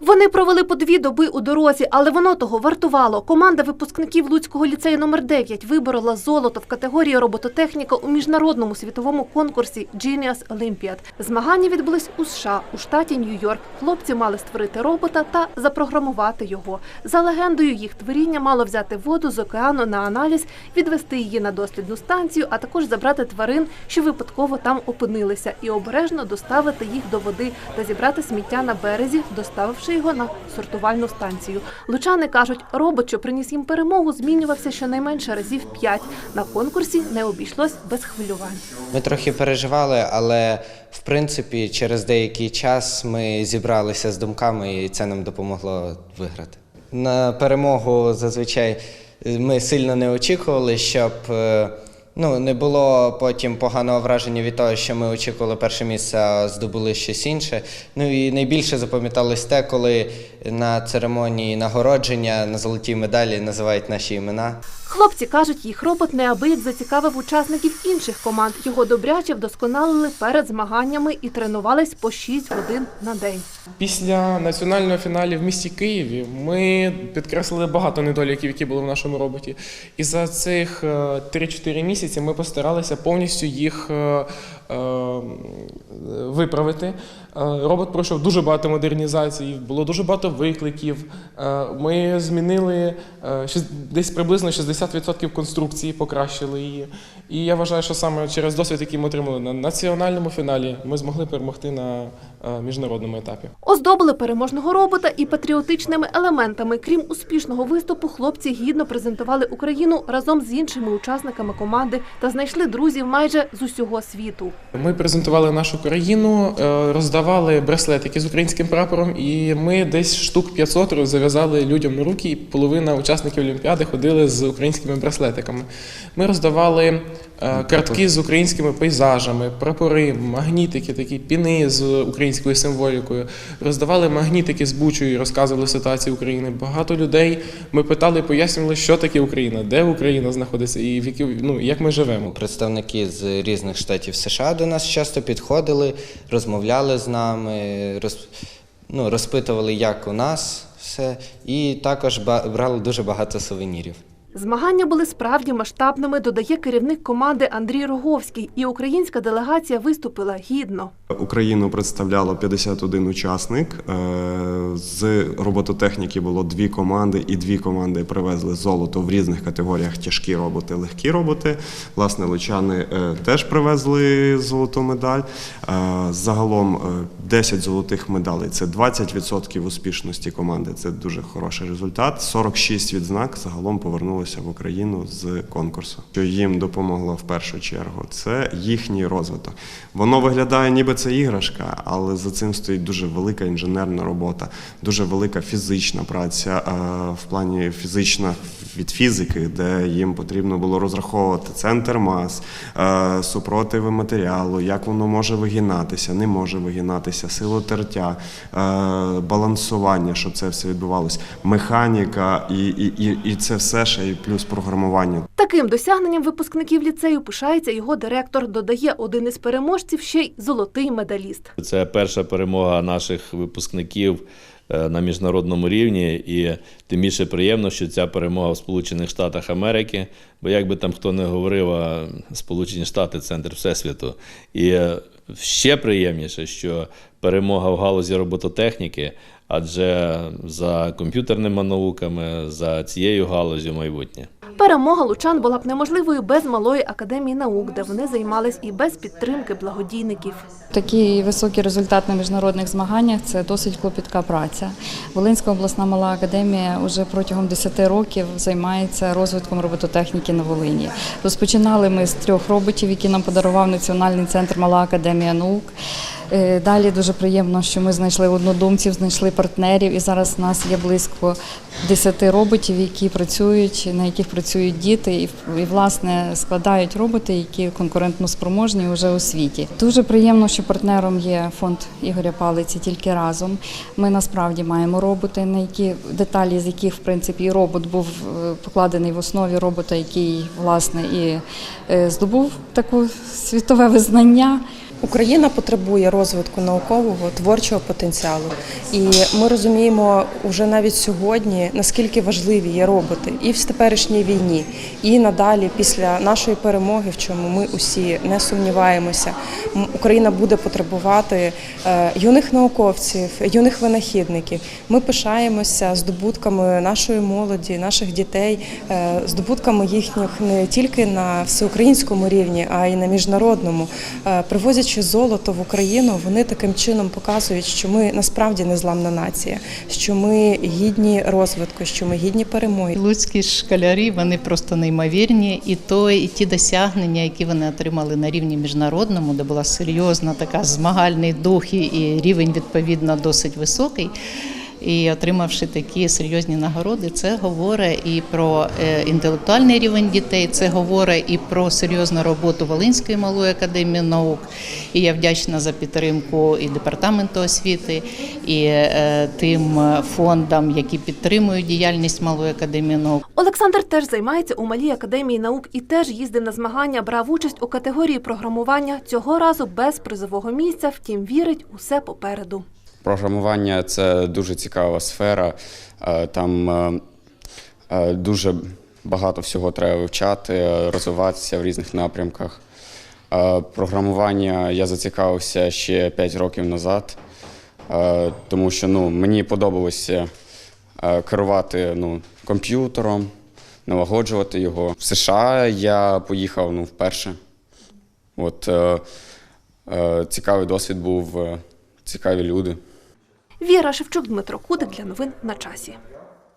Вони провели по дві доби у дорозі, але воно того вартувало. Команда випускників Луцького ліцею номер 9 виборола золото в категорії робототехніка у міжнародному світовому конкурсі Genius Olympiad. Змагання відбулись у США у штаті Нью-Йорк. Хлопці мали створити робота та запрограмувати його. За легендою, їх творіння мало взяти воду з океану на аналіз, відвести її на дослідну станцію, а також забрати тварин, що випадково там опинилися, і обережно доставити їх до води та зібрати сміття на березі, доставивши його на сортувальну станцію. Лучани кажуть, робот, що приніс їм перемогу, змінювався щонайменше разів п'ять. На конкурсі не обійшлось без хвилювань. Ми трохи переживали, але в принципі через деякий час ми зібралися з думками, і це нам допомогло виграти. На перемогу зазвичай ми сильно не очікували, щоб е, ну, не було потім поганого враження від того, що ми очікували перше місце, а здобули щось інше. Ну і найбільше запам'яталось те, коли на церемонії нагородження на золотій медалі називають наші імена. Хлопці кажуть, їх робот неабияк зацікавив учасників інших команд. Його добряче вдосконалили перед змаганнями і тренувались по 6 годин на день. Після національного фіналу в місті Києві ми підкреслили багато недоліків, які були в нашому роботі. І за цих е, 3-4 місяці ми постаралися повністю їх е, виправити. Е, Робот пройшов дуже багато модернізацій, було дуже багато викликів. Е, Ми змінили е, десь приблизно 60% конструкції, покращили її. І я вважаю, що саме через досвід, який ми отримали на національному фіналі, ми змогли перемогти на міжнародному етапі. Оздобили переможного робота і патріотичними елементами. Крім успішного виступу, хлопці гідно презентували Україну разом з іншими учасниками команди та знайшли друзів майже з усього світу. Ми презентували нашу країну, е, роздавали браслетики з українським прапором, і ми десь штук 500 зав'язали людям на руки, і половина учасників Олімпіади ходили з українськими браслетиками. Ми роздавали картки з українськими пейзажами, прапори, магнітики, такі піни з українською символікою. Роздавали магнітики з бучою, розказували ситуацію України. Багато людей ми питали, пояснювали, що таке Україна, де Україна знаходиться і в які, ну, як ми живемо. Представники з різних штатів США до нас часто підходили, розмовляли з нами, роз, ну, розпитували, як у нас все, і також брали дуже багато сувенірів. Змагання були справді масштабними, додає керівник команди Андрій Роговський, і українська делегація виступила гідно. Україну представляло 51 учасник. Е, З робототехніки було дві команди, і дві команди привезли золото в різних категоріях: тяжкі роботи, легкі роботи. Власне, лучани е, теж привезли золоту медаль. Е, Загалом е, 10 золотих медалей це 20% успішності команди. Це дуже хороший результат. 46 відзнак загалом повернулося в Україну з конкурсу. Що їм допомогло в першу чергу, це їхній розвиток. Воно виглядає, ніби це іграшка, але за цим стоїть дуже велика інженерна робота, дуже велика фізична праця е, в плані фізична від фізики, де їм потрібно було розраховувати центр мас, е, супротиви матеріалу, як воно може вигинатися, не може вигинатися, силу тертя, е, балансування, щоб це все відбувалось, механіка і, і, і це все ще і плюс програмування. Таким досягненням випускників ліцею пишається його директор. Додає один із переможців ще й золотий медаліст. Це перша перемога наших випускників е, на міжнародному рівні, і тим більше приємно, що ця перемога в Сполучених Штатах Америки. Бо як би там хто не говорив, а Сполучені Штати центр Всесвіту. І е, ще приємніше, що перемога в галузі робототехніки, адже за комп'ютерними науками, за цією галузю майбутнє. Перемога лучан була б неможливою без малої академії наук, де вони займались і без підтримки благодійників. Такий високий результат на міжнародних змаганнях це досить клопітка праця. Волинська обласна мала академія вже протягом 10 років займається розвитком робототехніки на Волині. Розпочинали ми з трьох роботів, які нам подарував Національний центр Мала академія наук. Е, Далі дуже приємно, що ми знайшли однодумців, знайшли партнерів, і зараз у нас є близько 10 роботів, які працюють, на яких працюють діти, і, і власне складають роботи, які конкурентно спроможні вже у світі. Дуже приємно, що партнером є фонд Ігоря Палиці тільки разом. Ми насправді маємо роботи, на які деталі з яких в принципі робот був е, покладений в основі робота, який власне і е, здобув таку світове визнання. Україна потребує розвитку наукового творчого потенціалу, і ми розуміємо вже навіть сьогодні, наскільки важливі є роботи і в теперішній війні, і надалі, після нашої перемоги, в чому ми усі не сумніваємося. Україна буде потребувати е, юних науковців, юних винахідників. Ми пишаємося здобутками нашої молоді, наших дітей, е, здобутками їхніх не тільки на всеукраїнському рівні, а й на міжнародному. Е, Привозячи золото в Україну, вони таким чином показують, що ми насправді незламна нація, що ми гідні розвитку, що ми гідні перемоги. Луцькі школярі вони просто неймовірні, і то, і ті досягнення, які вони отримали на рівні міжнародному, де була серйозна така змагальний дух і рівень відповідно досить високий. І отримавши такі серйозні нагороди, це говорить і про е, інтелектуальний рівень дітей, це говорить і про серйозну роботу Волинської малої академії наук. І я вдячна за підтримку і департаменту освіти, і е, тим фондам, які підтримують діяльність малої академії наук. Олександр теж займається у малій академії наук і теж їздив на змагання, брав участь у категорії програмування цього разу без призового місця. Втім, вірить усе попереду. Програмування це дуже цікава сфера. Е, Там е, е, дуже багато всього треба вивчати, розвиватися в різних напрямках. Програмування я зацікавився ще 5 років назад, тому що ну, мені подобалося керувати ну, комп'ютером, налагоджувати його. В США я поїхав ну, вперше. От, цікавий досвід був, цікаві люди. Віра Шевчук, Дмитро Кудик для новин на часі.